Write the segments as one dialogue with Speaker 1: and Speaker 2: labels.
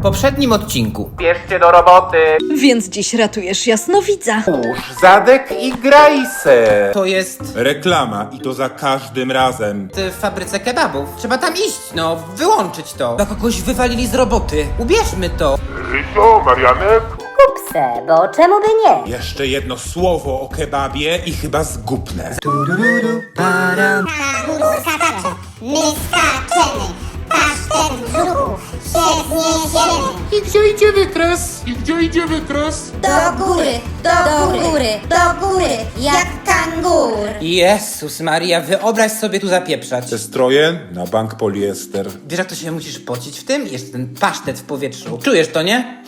Speaker 1: w poprzednim odcinku.
Speaker 2: Bierzcie do roboty.
Speaker 3: Więc dziś ratujesz jasnowidza.
Speaker 2: Łóż zadek i graj se.
Speaker 1: To jest
Speaker 4: Reklama i to za każdym razem.
Speaker 1: w fabryce kebabów. Trzeba tam iść, no, wyłączyć to. Chyba kogoś wywalili z roboty. Ubierzmy to.
Speaker 2: Rysio, Marianek.
Speaker 5: Kup se, bo czemu by nie?
Speaker 4: Jeszcze jedno słowo o kebabie i chyba zgubnę.
Speaker 6: Skacze, my skaczemy, pasztet brzuchów.
Speaker 7: I gdzie idzie wykres? I gdzie idzie wykres?
Speaker 6: Do góry, do, góry, do góry, jak kangur.
Speaker 1: Jezus Maria, wyobraź sobie tu zapieprzać.
Speaker 4: Te stroje na bank poliester.
Speaker 1: Wiesz jak to się musisz pocić w tym? Jeszcze ten pasztet w powietrzu. Czujesz to, nie?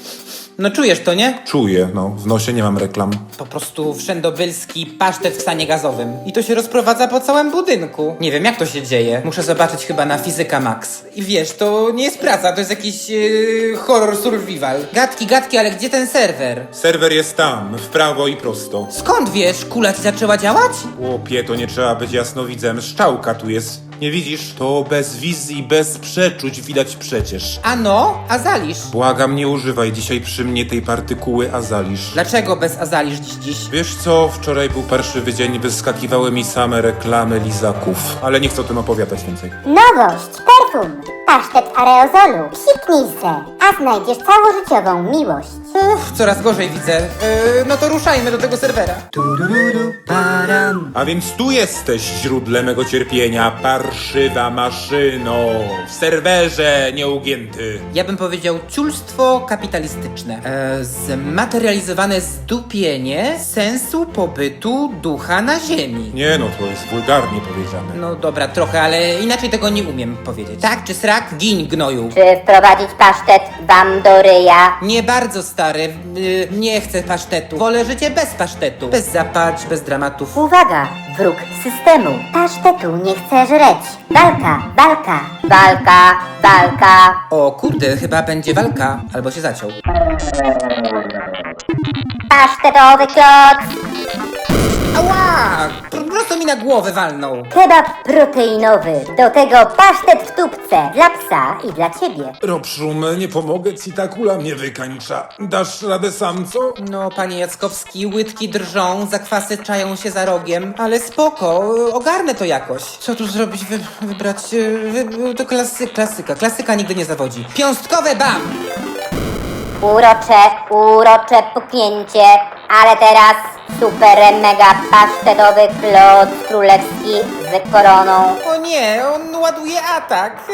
Speaker 1: No czujesz to, nie?
Speaker 4: Czuję, no, w nosie nie mam reklam.
Speaker 1: Po prostu wszędobylski pasztet w stanie gazowym. I to się rozprowadza po całym budynku. Nie wiem, jak to się dzieje. Muszę zobaczyć chyba na Fizyka Max. I wiesz, to nie jest praca, to jest jakiś yy, horror survival. Gadki, gadki, ale gdzie ten serwer?
Speaker 4: Serwer jest tam, w prawo i prosto.
Speaker 1: Skąd wiesz, kula ci zaczęła działać?
Speaker 4: Łopie, to nie trzeba być jasnowidzem. Szczałka tu jest. Nie widzisz? To bez wizji, bez przeczuć widać przecież.
Speaker 1: Ano, Azalisz.
Speaker 4: Błagam, nie używaj dzisiaj przy mnie tej partykuły azalisz.
Speaker 1: Dlaczego bez Azalisz dziś dziś?
Speaker 4: Wiesz co, wczoraj był parszywy dzień, wyskakiwały mi same reklamy lizaków. Ale nie chcę o tym opowiadać więcej.
Speaker 5: Nowość, perfum, pasztet aerozolu. Psiknij se, a znajdziesz całożyciową miłość.
Speaker 1: Uff, coraz gorzej widzę. Yy, no to ruszajmy do tego serwera.
Speaker 4: A więc tu jesteś źródłem mego cierpienia, parszywa maszyno. W serwerze nieugięty.
Speaker 1: Ja bym powiedział ciulstwo kapitalistyczne. E, zmaterializowane zdupienie sensu pobytu ducha na ziemi.
Speaker 4: Nie no, to jest wulgarnie powiedziane.
Speaker 1: No dobra, trochę, ale inaczej tego nie umiem powiedzieć. Tak czy srak? Gin, gnoju.
Speaker 5: Czy wprowadzić pasztet wam do ryja?
Speaker 1: Nie bardzo stary, y, nie chcę pasztetu. Wolę życie bez pasztetu. Bez zaparć, bez dramatów.
Speaker 5: Uwaga, wróg systemu. Pasztetu nie chce żreć. Walka, walka, walka, walka.
Speaker 1: O kurde, chyba będzie walka. Albo się zaciął.
Speaker 5: Pasztetowy kloc.
Speaker 1: Ała! Prosto mi na głowę walnął.
Speaker 5: Kebab proteinowy. Do tego pasztet w tubce. Dla psa i dla ciebie.
Speaker 4: Robszum, nie pomogę ci, ta kula mnie wykańcza. Dasz radę sam, co?
Speaker 1: No, panie Jackowski, łydki drżą, zakwasy czają się za rogiem, ale spoko, ogarnę to jakoś. Co tu zrobić, wy, wybrać, e, wy, to klasy, klasyka, klasyka nigdy nie zawodzi. Piąstkowe bam!
Speaker 5: Urocze, urocze puknięcie. Ale teraz super mega pasztetowy kloc królewski z koroną.
Speaker 1: O nie, on ładuje atak.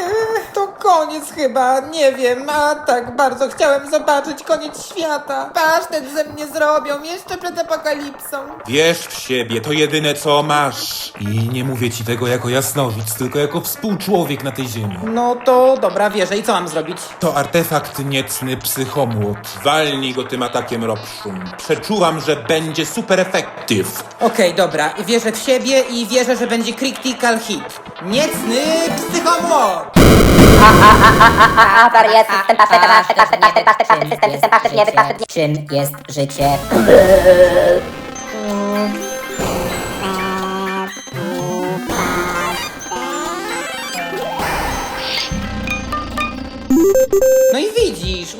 Speaker 1: To koniec chyba, nie wiem, atak. Bardzo chciałem zobaczyć koniec świata. Pasztet ze mnie zrobią, jeszcze przed apokalipsą.
Speaker 4: Wierz w siebie, to jedyne co masz. I nie mówię ci tego jako jasnowic, tylko jako współczłowiek na tej ziemi.
Speaker 1: No to dobra, wierzę. I co mam zrobić?
Speaker 4: To artefakt niecny psychomłot. Walnij go tym atakiem Robszum. Że będzie super efektyw.
Speaker 1: Okej, dobra. Wierzę w siebie i wierzę, że będzie critical hit. Niecny psychomłot!
Speaker 5: A, wariat, system pasztet, pasztet, pasztet, pasztet, pasztet, system, system, pasztet, nie, pasztet, nie.
Speaker 8: Czym jest życie?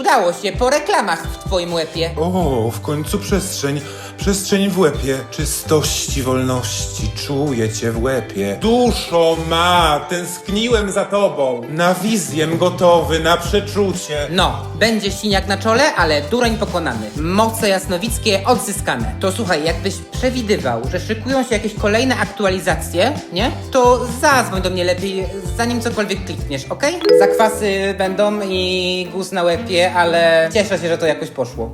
Speaker 1: Udało się, po reklamach w twoim łepie.
Speaker 4: O, w końcu przestrzeń. Przestrzeń w łepie. Czystości, wolności. Czuję cię w łepie. Duszo ma, tęskniłem za tobą. Na wizję gotowy, na przeczucie.
Speaker 1: No, będzie siniak na czole, ale dureń pokonany. Moce jasnowickie odzyskane. To słuchaj, jakbyś przewidywał, że szykują się jakieś kolejne aktualizacje, nie? To zadzwoń do mnie lepiej, zanim cokolwiek klikniesz, okej? Zakwasy będą i guz na łepie, ale cieszę się, że to jakoś poszło.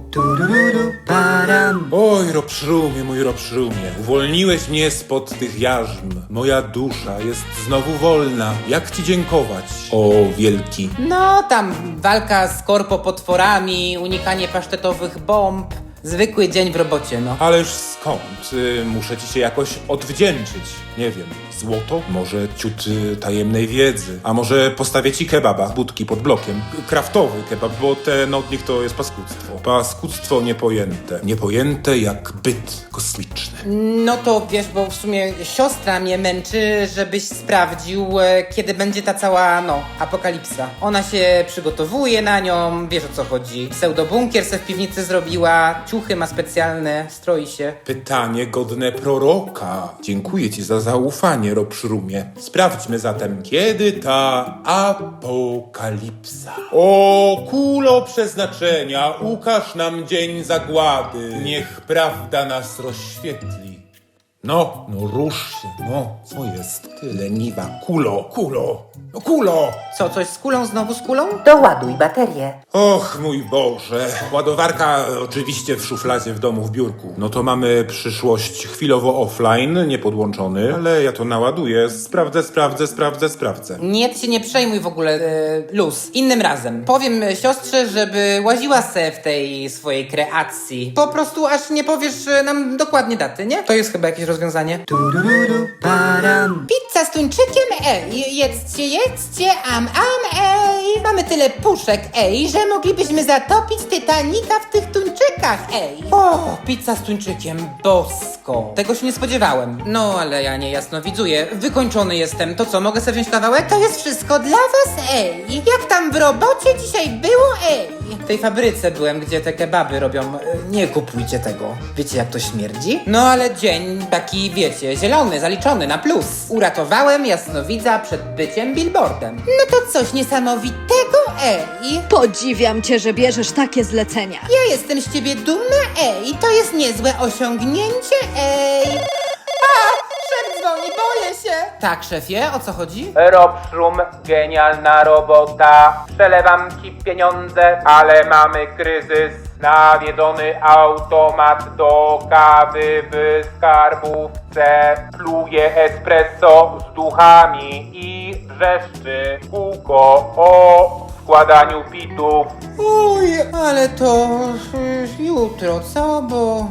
Speaker 4: Oj, Robszrumie, mój Robszrumie, uwolniłeś mnie spod tych jarzm. Moja dusza jest znowu wolna. Jak ci dziękować, o wielki?
Speaker 1: No, tam walka z korpopotworami, unikanie pasztetowych bomb, Zwykły dzień w robocie, no.
Speaker 4: Ależ skąd? Y, muszę ci się jakoś odwdzięczyć. Nie wiem, złoto? Może ciut y, tajemnej wiedzy? A może postawię ci kebaba z budki pod blokiem? Kraftowy kebab, bo ten od nich to jest paskudztwo. Paskudztwo niepojęte. Niepojęte jak byt kosmiczny.
Speaker 1: No to wiesz, bo w sumie siostra mnie męczy, żebyś sprawdził, e, kiedy będzie ta cała, no, apokalipsa. Ona się przygotowuje na nią, wiesz o co chodzi. Pseudobunkier se w piwnicy zrobiła, ciuchy ma specjalne, stroi się.
Speaker 4: Pytanie godne proroka. Dziękuję ci za zaufanie, Robszrumie. Sprawdźmy zatem, kiedy ta apokalipsa. O, kulo przeznaczenia, ukaż nam dzień zagłady. Niech prawda nas rozświetli. No, no rusz się, no, co jest? Ty leniwa, kulo, kulo, no kulo!
Speaker 1: Co, coś z kulą, znowu z kulą?
Speaker 5: Doładuj baterię.
Speaker 4: Och, mój Boże. Ładowarka oczywiście w szufladzie w domu w biurku. No to mamy przyszłość chwilowo offline, niepodłączony, ale ja to naładuję. Sprawdzę, sprawdzę, sprawdzę, sprawdzę.
Speaker 1: Nie, ty się nie przejmuj w ogóle, e, luz. Innym razem. Powiem e, siostrze, żeby łaziła se w tej swojej kreacji. Po prostu aż nie powiesz e, nam dokładnie daty, nie? To jest chyba jakieś rozwiązanie. Turururu, param. Pizza z tuńczykiem, ej, jedzcie, jedzcie, am, am, ej. Mamy tyle puszek, ej, że moglibyśmy zatopić Titanika w tych tuńczykach, ej. O, pizza z tuńczykiem, bosko. Tego się nie spodziewałem. No, ale ja nie jasno widzuję. Wykończony jestem. To co, mogę sobie wziąć kawałek? To jest wszystko dla was, ej. Jak tam w robocie dzisiaj było, ej. W tej fabryce byłem, gdzie te kebaby robią. E, Nie kupujcie tego. Wiecie, jak to śmierdzi? No, ale dzień taki, wiecie, zielony, zaliczony na plus. Uratowałem jasnowidza przed byciem billboardem. No to coś niesamowitego, ej.
Speaker 3: Podziwiam cię, że bierzesz takie zlecenia.
Speaker 1: Ja jestem z ciebie dumna, ej. To jest niezłe osiągnięcie, ej. A, szef dzwoni, boję się. Tak, szefie, o co chodzi?
Speaker 2: Robszrum, genialna robota. Przelewam ci pieniądze, ale mamy kryzys. Nawiedzony automat do kawy w skarbówce pluje espresso z duchami i wrzeszczy w kółko o składaniu pitów.
Speaker 1: Uj, ale to y, jutro, co? Bo...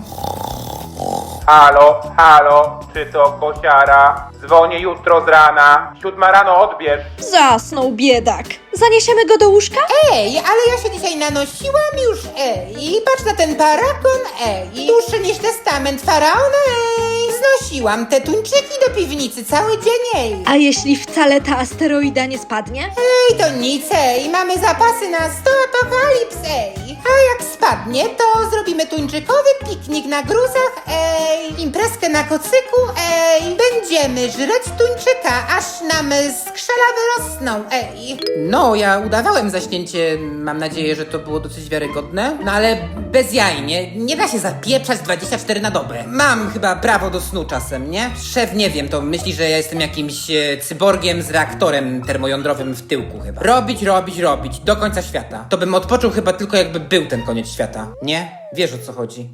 Speaker 2: Halo, halo, czy to kosiara? Dzwonię jutro z rana. Siódma rano odbierz.
Speaker 3: Zasnął biedak. Zaniesiemy go do łóżka?
Speaker 1: Ej, ale ja się dzisiaj nanosiłam już, ej. Patrz na ten parakon, ej. Dłuższy niż testament faraona, ej. Znosiłam te tuńczyki do piwnicy cały dzień, ej.
Speaker 3: A jeśli wcale ta asteroida nie spadnie?
Speaker 1: Ej, to nic, ej. Mamy zapasy na 100 apokalips, ej. A jak spadnie, to zrobimy tuńczykowy piknik na gruzach, ej. Imprezkę na kocyku, ej. Będziemy żreć tuńczyka, aż nam skrzela wyrosną, ej. No, ja udawałem zaśnięcie. Mam nadzieję, że to było dosyć wiarygodne. No ale bez jaj, nie? Nie da się zapieprzać 24 na dobę. Mam chyba prawo do snu czasem, nie? Szef, nie wiem, to myśli, że ja jestem jakimś e, cyborgiem z reaktorem termojądrowym w tyłku chyba. Robić, robić, robić, do końca świata. To bym odpoczął chyba tylko jakby był ten koniec świata, nie? Wiesz o co chodzi.